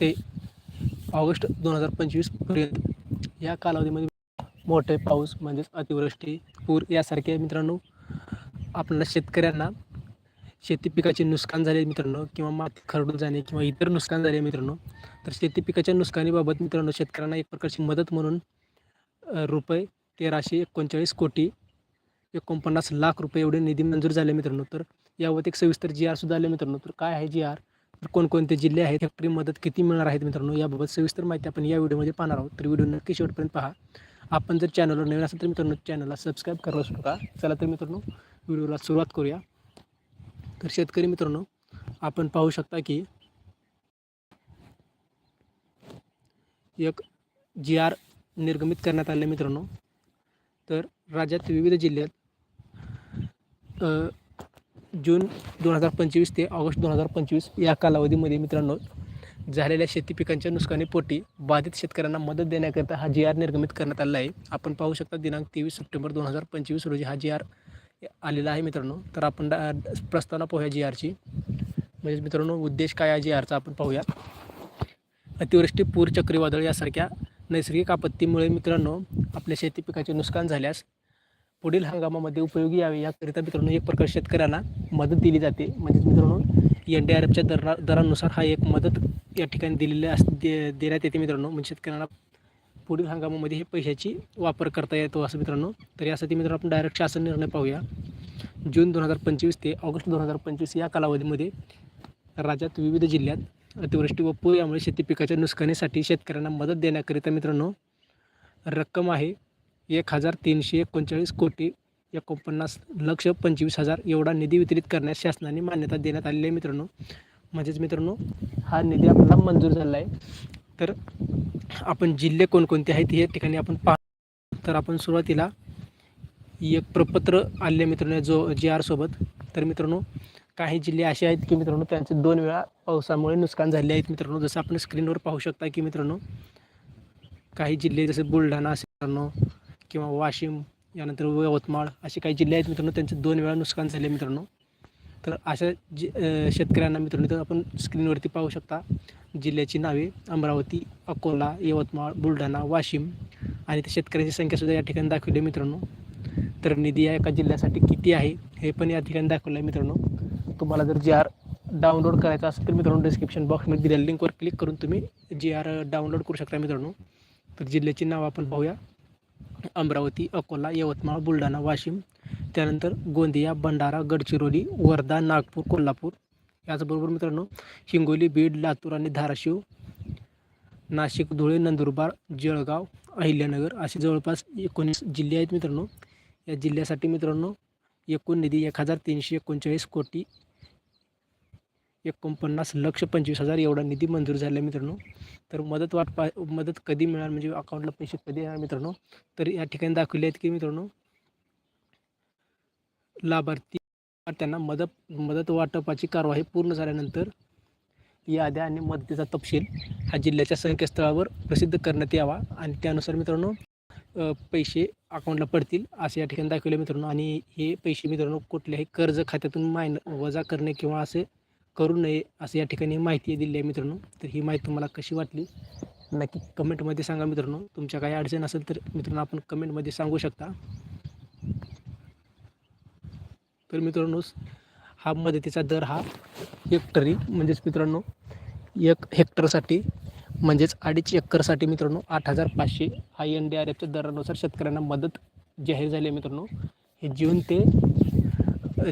ते ऑगस्ट दोन हजार पंचवीसपर्यंत या कालावधीमध्ये मोठे पाऊस म्हणजेच अतिवृष्टी पूर यासारखे मित्रांनो. आपल्याला शेतकऱ्यांना शेती पिकाचे नुकसान झाले मित्रांनो किंवा माती खरडून जाणे किंवा इतर नुकसान झाले मित्रांनो. तर शेती पिकाच्या नुकसानीबाबत मित्रांनो शेतकऱ्यांना एक प्रकारची मदत म्हणून रुपये तेराशे एकोणचाळीस कोटी एकोणपन्नास लाख रुपये एवढे निधी मंजूर झाले मित्रांनो. तर यावर एक सविस्तर जी आरसुद्धा आले मित्रांनो. तर काय आहे जी आर तर कोणकोणते जिल्हे आहेत हेक्टरी मदत किती मिळणार आहेत मित्रांनो याबाबत सविस्तर माहिती आपण या व्हिडिओमध्ये पाहणार आहोत. तर व्हिडिओ नक्की शेवटपर्यंत पहा. आपण जर चॅनलवर नवीन असेल तर मित्रांनो चॅनलला सबस्क्राईब करू नका. चला तर मित्रांनो व्हिडिओला सुरुवात करूया. तर शेतकरी मित्रांनो आपण पाहू शकता की एक जी आर निर्गमित करण्यात आले मित्रांनो. तर राज्यात विविध जिल्ह्यात जून दोन हजार पंचवीस ते ऑगस्ट दोन हजार पंचवीस या कालावधीमध्ये मित्रांनो झालेल्या शेती पिकांच्या नुकसानीपोटी बाधित शेतकऱ्यांना मदत देण्याकरिता हा जी आर निर्गमित करण्यात आला आहे. आपण पाहू शकता दिनांक तेवीस सप्टेंबर दोन हजार पंचवीस रोजी हा जी आर आलेला आहे मित्रांनो. तर आपण डा प्रस्तावना पाहूया जी आरची. म्हणजे मित्रांनो उद्देश काय आहे जी आरचा आपण पाहूया. अतिवृष्टी पूर चक्रीवादळ यासारख्या नैसर्गिक आपत्तीमुळे मित्रांनो आपल्या शेती पिकाचे नुकसान झाल्यास पुढील हंगामामध्ये उपयोगी यावे याकरिता मित्रांनो एक प्रकार शेतकऱ्यांना मदत दिली जाते. म्हणजेच मित्रांनो एन डी आर एफच्या दरा दरानुसार हा एक मदत या ठिकाणी दिलेली अस दे देण्यात येते मित्रांनो. म्हणजे शेतकऱ्यांना पुढील हंगामामध्ये हे पैशाची वापर करता येतो असं मित्रांनो. तर यासाठी मित्रांनो आपण डायरेक्ट शासन निर्णय पाहूया. जून दोन हजार पंचवीस ते ऑगस्ट दोन हजार पंचवीस या कालावधीमध्ये राज्यात विविध जिल्ह्यात अतिवृष्टी व पूर यामुळे शेती पिकाच्या नुकसानीसाठी शेतकऱ्यांना मदत देण्याकरिता मित्रांनो रक्कम आहे. एक हजार तीनशे एकोणचाळीस कोटी एकोणपन्नास लक्ष पंचवीस हजार एवढा निधी वितरित करण्यास शासनाने मान्यता देण्यात आलेली आहे मित्रांनो. म्हणजेच मित्रांनो हा निधी आपल्याला मंजूर झाला आहे तर आपण जिल्हे कोणकोणते आहेत हे ठिकाणी आपण पाह. तर आपण सुरुवातीला एक प्रपत्र आले मित्रांनो जो जी आर सोबत. तर मित्रांनो काही जिल्हे असे आहेत की मित्रांनो त्यांचे दोन वेळा पावसामुळे नुकसान झाले आहेत मित्रांनो. जसं आपण स्क्रीनवर पाहू शकता की मित्रांनो काही जिल्हे जसे बुलढाणा असेल मित्रांनो किंवा वाशिम यानंतर यवतमाळ असे काही जिल्हे आहेत मित्रांनो त्यांचे दोन वेळा नुकसान झाले मित्रांनो. तर अशा जि शेतकऱ्यांना मित्रांनो तर आपण स्क्रीनवरती पाहू शकता. जिल्ह्याची नावे अमरावती अकोला यवतमाळ बुलढाणा वाशिम आणि त्या शेतकऱ्यांची संख्यासुद्धा या ठिकाणी दाखवली आहे मित्रांनो. तर निधी या एका जिल्ह्यासाठी किती आहे हे पण या ठिकाणी दाखवलं आहे मित्रांनो. तुम्हाला जर जी आर डाउनलोड करायचा असेल तर मित्रांनो डिस्क्रिप्शन बॉक्समध्ये दिलेल्या लिंकवर क्लिक करून तुम्ही जी आर डाउनलोड करू शकता मित्रांनो. तर जिल्ह्याची नाव आपण पाहूया. अमरावती अकोला यवतमाळ बुलढाणा वाशिम त्यानंतर गोंदिया भंडारा गडचिरोली वर्धा नागपूर कोल्हापूर. याचबरोबर मित्रांनो हिंगोली बीड लातूर आणि धाराशिव नाशिक धुळे नंदुरबार जळगाव अहिल्यानगर असे जवळपास एकोणीस जिल्हे आहेत मित्रांनो. या जिल्ह्यासाठी मित्रांनो एकूण निधी एक हजार तीनशे एकोणचाळीस कोटी एकोणपन्नास लक्ष पंचवीस हजार एवढा निधी मंजूर झाला मित्रांनो. तर मदत वाट पा मदत कधी मिळणार म्हणजे अकाउंटला पैसे कधी येणार मित्रांनो? तर या ठिकाणी दाखवले आहेत की मित्रांनो लाभार्थी त्यांना मदत मदत वाटपाची कारवाई पूर्ण झाल्यानंतर याद्या आणि मदतीचा तपशील हा जिल्ह्याच्या संकेतस्थळावर प्रसिद्ध करण्यात यावा आणि त्यानुसार मित्रांनो पैसे अकाउंटला पडतील असे या ठिकाणी दाखवले मित्रांनो. आणि हे पैसे मित्रांनो कुठल्याही कर्ज खात्यातून मायन वजा करणे किंवा असे करू नये असं या ठिकाणी माहिती दिली आहे मित्रांनो. तर ही माहिती तुम्हाला कशी वाटली? नक्की कमेंटमध्ये सांगा मित्रांनो. तुमच्या काही अडचण असेल तर मित्रांनो आपण कमेंटमध्ये सांगू शकता. तर मित्रांनो हा मदतीचा दर हा हेक्टरी म्हणजेच मित्रांनो एक हेक्टरसाठी म्हणजेच अडीच एकरसाठी मित्रांनो आठ हजार पाचशे हा एन डी आर एफच्या दरानुसार शेतकऱ्यांना मदत जाहीर झाली आहे मित्रांनो. हे जून ते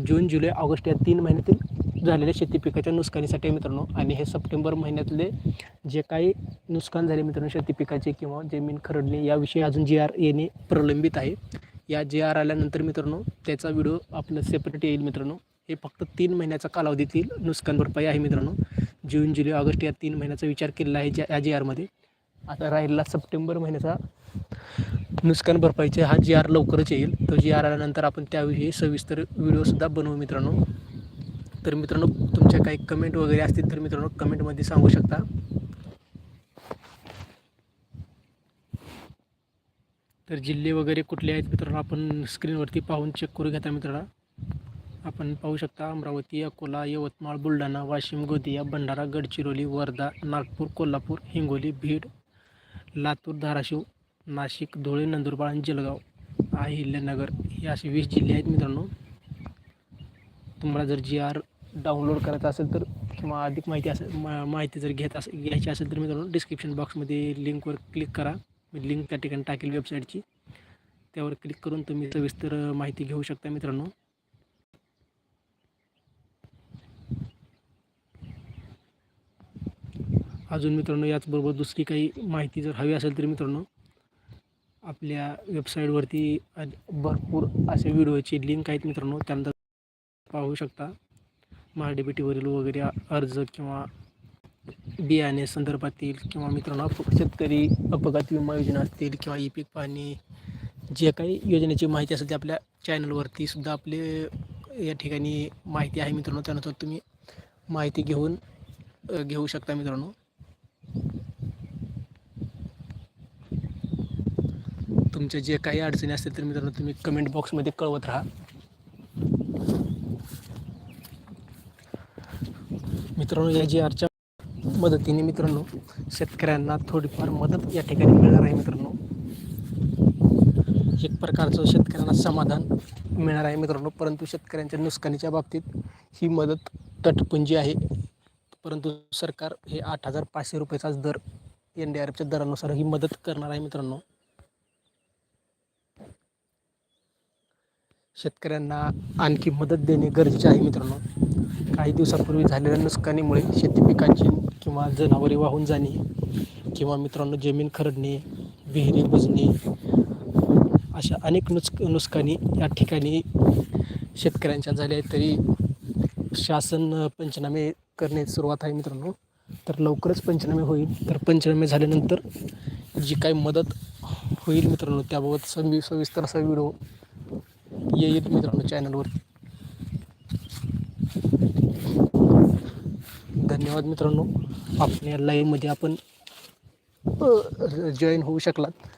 जून जुलै ऑगस्ट या तीन महिन्यातील झालेल्या शेती पिकाच्या नुकसानीसाठी मित्रांनो आणि हे सप्टेंबर महिन्यातले जे काही नुकसान झाले मित्रांनो शेती पिकाचे किंवा जमीन खरडणे याविषयी अजून जी आर येणे प्रलंबित आहे. या जे आर आल्यानंतर मित्रांनो त्याचा व्हिडिओ आपलं सेपरेट येईल मित्रांनो. हे फक्त तीन महिन्याचा कालावधीतील नुकसान भरपाई आहे मित्रांनो. जून जुलै ऑगस्ट या तीन महिन्याचा विचार केलेला आहे ज्या या जी आरमध्ये आता राहिलेला सप्टेंबर महिन्याचा नुकसान भरपाईचे हा जी आर लवकरच येईल. तो जी आर आल्यानंतर आपण त्याविषयी सविस्तर व्हिडिओसुद्धा बनवू मित्रांनो. तर मित्रांनो तुमच्या काही कमेंट वगैरे असतील तर मित्रांनो कमेंटमध्ये सांगू शकता. तर जिल्हे वगैरे कुठले आहेत मित्रांनो आपण स्क्रीनवरती पाहून चेक करू घेता मित्रांनो. आपण पाहू शकता अमरावती अकोला यवतमाळ बुलढाणा वाशिम गोंदिया भंडारा गडचिरोली वर्धा नागपूर कोल्हापूर हिंगोली बीड लातूर धाराशिव नाशिक धुळे नंदुरबार आणि जळगाव अहिल्यानगर. हे असे वीस जिल्हे आहेत मित्रांनो. तुम्हाला जर जी आर डाउनलोड करायचं असेल तर किंवा अधिक माहिती असेल मा माहिती जर घेत असेल घ्यायची असेल तर मित्रांनो डिस्क्रिप्शन बॉक्समध्ये लिंकवर क्लिक करा. मी लिंक त्या ठिकाणी टाकेल वेबसाईटची त्यावर क्लिक करून तुम्ही सविस्तर माहिती घेऊ शकता मित्रांनो. अजून मित्रांनो याचबरोबर दुसरी काही माहिती जर हवी असेल तर मित्रांनो आपल्या वेबसाईटवरती भरपूर असे व्हिडिओची लिंक आहेत मित्रांनो. त्यानंतर पाहू शकता. महाडीबीटीवरील वगैरे अर्ज किंवा बियाणे संदर्भातील किंवा मित्रांनो शेतकरी अपघात विमा योजना असतील किंवा ई पीक पाहणी जे काही योजनेची माहिती असेल ते आपल्या चॅनलवरती सुद्धा आपले या ठिकाणी माहिती आहे मित्रांनो. त्यानंतर तुम्ही माहिती घेऊन घेऊ शकता मित्रांनो. तुमच्या जे काही अडचणी असतील तर मित्रांनो तुम्ही कमेंट बॉक्समध्ये कळवत राहा. मित्रांनो या जी आरच्या मदतीने मित्रांनो शेतकऱ्यांना थोडीफार मदत या ठिकाणी मिळणार आहे मित्रांनो. एक प्रकारचं शेतकऱ्यांना समाधान मिळणार आहे मित्रांनो परंतु शेतकऱ्यांच्या नुकसानीच्या बाबतीत ही मदत तटपुंजी आहे. परंतु सरकार हे आठ हजार पाचशे रुपयाचाच दर एन डी आर एफच्या दरानुसार ही मदत करणार आहे मित्रांनो. शेतकऱ्यांना आणखी मदत देणे गरजेचे आहे मित्रांनो. काही दिवसापूर्वी झालेल्या नुकसानीमुळे शेती पिकांची किंवा जनावरे वाहून जाणे किंवा मित्रांनो जमीन खरडणे विहिरी बुजणे अशा अनेक नुस्क नुकसानी या ठिकाणी शेतकऱ्यांच्या झाल्या आहेत. तरी शासन पंचनामे करण्याची सुरुवात आहे मित्रांनो. तर लवकरच पंचनामे होईल. तर पंचनामे झाल्यानंतर जी काही मदत होईल मित्रांनो त्याबाबत सवि सविस्तर असा व्हिडिओ येईल मित्रांनो चॅनलवर धन्यवाद मित्रांनो. आपल्या लाईव्हमध्ये आपण जॉईन होऊ शकलात.